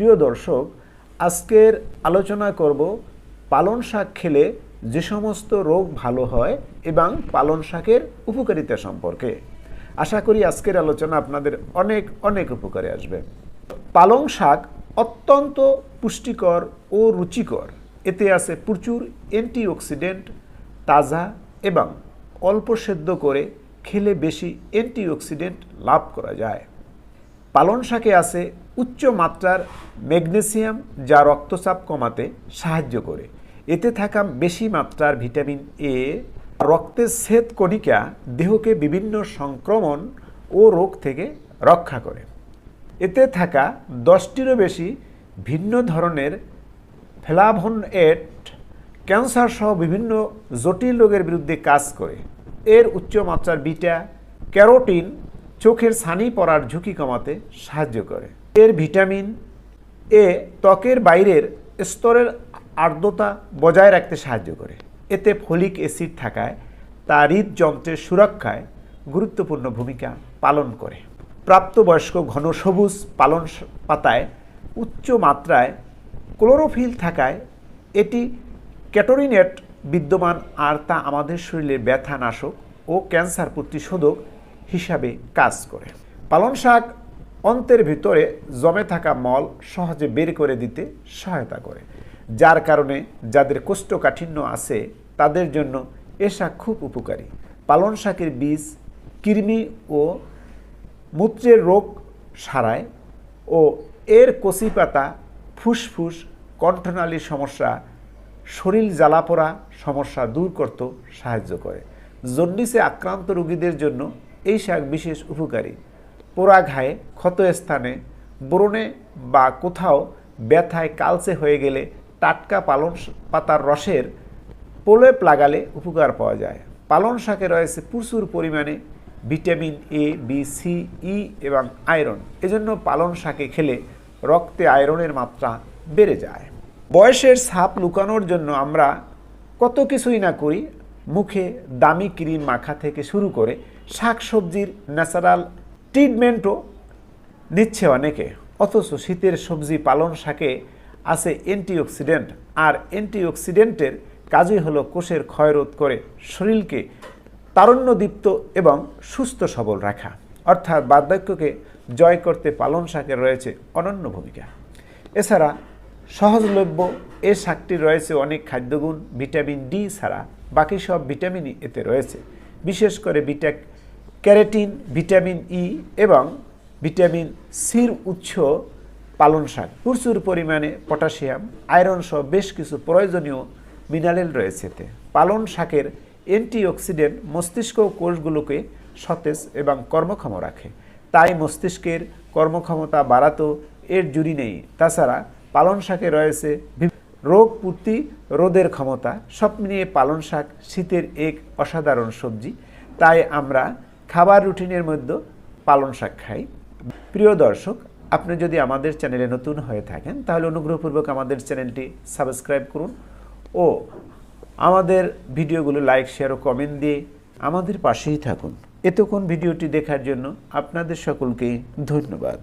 প্রিয় দর্শক, আজকের আলোচনা করব পালন শাক খেলে যে সমস্ত রোগ ভালো হয় এবং পালন শাকের উপকারিতা সম্পর্কে। আশা করি আজকের আলোচনা আপনাদের অনেক অনেক উপকারে আসবে। পালং শাক অত্যন্ত পুষ্টিকর ও রুচিকর। এতে আছে প্রচুর অ্যান্টিঅক্সিডেন্ট, তাজা এবং অল্প সেদ্ধ করে খেলে বেশি অ্যান্টিঅক্সিডেন্ট লাভ করা যায়। পালন শাকে আছে উচ্চ মাত্রার ম্যাগনেসিয়াম যা রক্তচাপ কমাতে সাহায্য করে। এতে থাকা বেশি মাত্রার ভিটামিন এ, রক্তের শ্বেত কণিকা দেহকে বিভিন্ন সংক্রমণ ও রোগ থেকে রক্ষা করে। এতে থাকা দশটিরও বেশি ভিন্ন ধরনের ফ্লাভোনয়েড ক্যান্সার সহ বিভিন্ন জটিল রোগের বিরুদ্ধে কাজ করে। এর উচ্চ মাত্রার বিটা ক্যারোটিন চোখের ছানি পড়ার ঝুঁকি কমাতে সাহায্য করে। এর ভিটামিন এ ত্বকের বাইরের স্তরের আর্দ্রতা বজায় রাখতে সাহায্য করে। এতে ফলিক অ্যাসিড থাকায় তা হৃদযন্ত্রের সুরক্ষায় গুরুত্বপূর্ণ ভূমিকা পালন করে। প্রাপ্তবয়স্ক ঘন সবুজ পালন পাতায় উচ্চ মাত্রায় ক্লোরোফিল থাকায় এটি ক্যাটোরিনেট বিদ্যমান আর তা আমাদের শরীরের ব্যথা, নাশক ও ক্যান্সার প্রতিশোধক হিসাবে কাজ করে। পালং শাক অন্তের ভিতরে জমে থাকা মল সহজে বের করে দিতে সহায়তা করে। যার কারণে যাদের কোষ্ঠকাঠিন্য আছে, তাদের জন্য এ শাক খুব উপকারী। পালং শাকের বীজ কৃমি ও মূত্রের রোগ সারায় ও এর কচি পাতা, ফুসফুস কণ্ঠনালীর সমস্যা, শরীর জ্বালাপোড়া সমস্যা দূর করতে সাহায্য করে। জন্ডিসে আক্রান্ত রোগীদের জন্য এই শাক বিশেষ উপকারী। পোড়া ঘায়ে ক্ষত স্থানে ব্রণে বা কোথাও ব্যথায় কালচে হয়ে গেলে টাটকা পালং শ- পাতার রসের প্রলেপ লাগালে উপকার পাওয়া যায়। পালং শাকে রয়েছে প্রচুর পরিমাণে vitamin A B C E এবং আয়রন। এজন্য পালং শাকে খেলে রক্তে আয়রনের মাত্রা বেড়ে যায়। বয়সের ছাপ লুকানোর জন্য আমরা কত কিছুই না করি মুখে দামি ক্রিম মাখা থেকে শুরু করে শাকসবজির ন্যাচারাল ট্রিটমেন্টও নিচ্ছে অনেকে। অথচ শীতের সবজি পালন শাকে আছে অ্যান্টিঅক্সিডেন্ট, আর অ্যান্টিঅক্সিডেন্টের কাজই হলো কোষের ক্ষয়রোধ করে শরীরকে তারণ্যদীপ্ত এবং সুস্থ সবল রাখা। অর্থাৎ বার্ধক্যকে জয় করতে পালন শাকের রয়েছে অনন্য ভূমিকা। এছাড়া সহজলভ্য এ শাকটির রয়েছে অনেক খাদ্যগুণ, ভিটামিন ডি ছাড়া বাকি সব ভিটামিনই এতে রয়েছে। বিশেষ করে বিটা ক্যারেটিন, ভিটামিন ই এবং ভিটামিন সির উৎস পালন শাক। প্রচুর পরিমাণে পটাশিয়াম, আয়রন সহ বেশ কিছু প্রয়োজনীয় মিনারেল রয়েছে এতে। পালন শাকের অ্যান্টিঅক্সিডেন্ট মস্তিষ্ক কোষগুলোকে সতেজ এবং কর্মক্ষম রাখে। তাই মস্তিষ্কের কর্মক্ষমতা বাড়াতেও এর জুড়ি নেই। তাছাড়া পালন শাকে রয়েছে রোগ প্রতিরোধের ক্ষমতা, সব মিলিয়ে পালন শাক, শীতের এক অসাধারণ সবজি। তাই আমরা খাবার রুটিনের মধ্যে পালন শাক খাই। প্রিয় দর্শক, আপনি যদি আমাদের চ্যানেলে নতুন হয়ে থাকেন, তাহলে অনুগ্রহপূর্বক আমাদের চ্যানেলটি সাবস্ক্রাইব করুন ও আমাদের ভিডিওগুলো লাইক, শেয়ার ও কমেন্ট দিয়ে আমাদের পাশেই থাকুন। এতক্ষণ ভিডিওটি দেখার জন্য আপনাদের সকলকে ধন্যবাদ।